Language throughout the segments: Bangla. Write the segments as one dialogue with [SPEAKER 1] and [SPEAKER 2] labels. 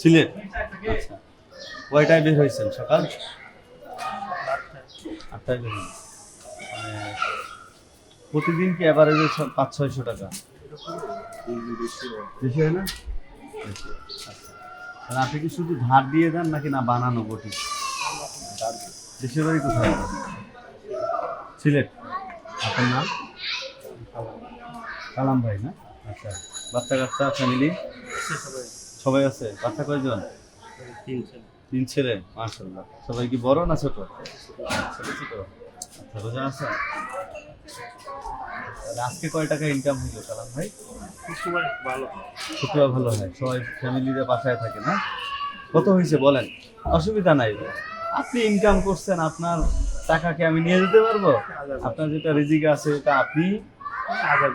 [SPEAKER 1] সিলেট। আচ্ছা। কয়টায় বের হয়েছেন সকাল? আটটায় বের মানে প্রতিদিন কি পাঁচ ছয়শো টাকা? বেশি হয় না? আচ্ছা। তাহলে আপনি কি শুধু ধার দিয়ে দেন নাকি না বানানো বটি? দেশের বাড়ি কোথায়? সিলেট। আপনার নাম? কালাম ভাই না? আচ্ছা। বাচ্চা কাচ্চা ফ্যামিলি সবাই আছে। বাচ্চা কয়জন? তিন ছেলে। মাশাল্লাহ সবাই কি বড় না ছোট? ছোট ছোট। রোজা আছে? আজকে কয় টাকা ইনকাম হইল কালাম ভাই? শুক্রবার ভালো। হয় সবাই বাসায় থাকে না? কত হয়েছে বলেন? অসুবিধা নাই। আপনি ইনকাম করছেন আপনার টাকাকে আমি নিয়ে যেতে পারব? আপনার যেটা রিজিক আছে এটা আপনি হাজার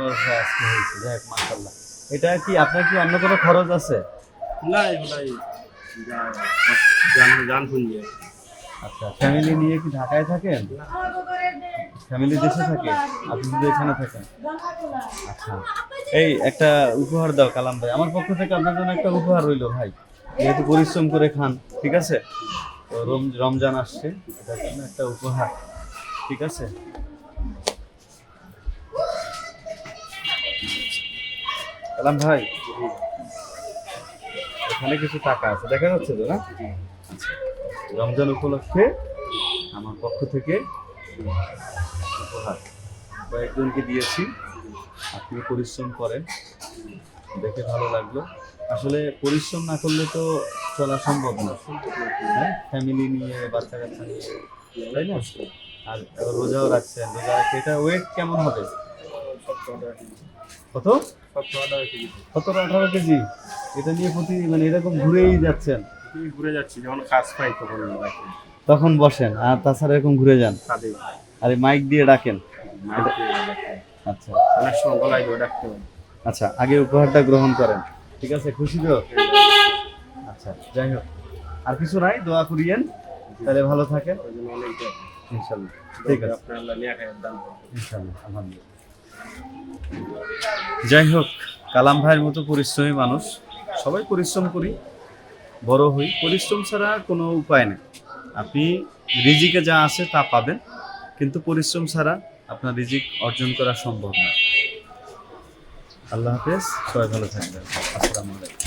[SPEAKER 1] বারোশো। আজকে হয়েছে যাই হোক মাসাল্লাহ এটা কি আপনার কি অন্য কোনো খরচ আছে?
[SPEAKER 2] না এগুলাই জান জান
[SPEAKER 1] আচ্ছা ফ্যামিলি নিয়ে কি ঢাকায় থাকেন? ফ্যামিলি দেশে থাকে? আপনি শুধু এখানে থাকেন। আচ্ছা এই একটা উপহার দাও কালাম ভাই। আমার পক্ষ থেকে আপনার জন্য একটা উপহার রইল ভাই। যেহেতু পরিশ্রম করে খান, ঠিক আছে? তো রম- রমজান আসছে এটার জন্য একটা উপহার, ঠিক আছে? কালাম ভাই, এখানে কিছু টাকা আছে, দেখা যাচ্ছে তো না। রমজান উপলক্ষে আমার পক্ষ থেকে উপহার কয়েকজনকে দিয়েছি। আপনি পরিশ্রম করেন। দেখে ভালো লাগল। আসলে পরিশ্রম না করলে তো চলা সম্ভব না। হ্যাঁ? ফ্যামিলি নিয়ে বাচ্চা কাচ্চা নিয়ে তাই না? আর রোজাও রাখছেন। রোজা রাখতে এটা ওয়েট কেমন হবে? কত? সতেরো আঠারো কেজি। এটা নিয়ে প্রতি মানে এরকম ঘুরেই যাচ্ছেন।
[SPEAKER 2] ঘুরে যাচ্ছি যখন কাজ পাই তখন
[SPEAKER 1] তখন বসেন আর তাছাড়া এরকম ঘুরে যান? আর মাইক দিয়ে ডাকেন। আচ্ছা। আচ্ছা আগে উপহারটা গ্রহণ করেন। ঠিক আছে খুশি তো? আচ্ছা যাই হোক। আর কিছু নাই দোয়া করিয়েন তাহলে ভালো থাকেন। ইনশাল্লাহ। ঠিক আছে। ইনশাল্লাহ আলহামদুলিল্লাহ। যাই হোক কালাম ভাইয়ের মতো পরিশ্রমী মানুষ। সবাই পরিশ্রম করি। বড় হই, পরিশ্রম ছাড়া কোনো উপায় নেই। আপনি রিজিকে যা আছে তা পাবেন, কিন্তু পরিশ্রম ছাড়া আপনার রিজিক অর্জন করা সম্ভব না। আল্লাহ হাফেজ, সবাই ভালো থাকবেন। আসসালামু আলাইকুম।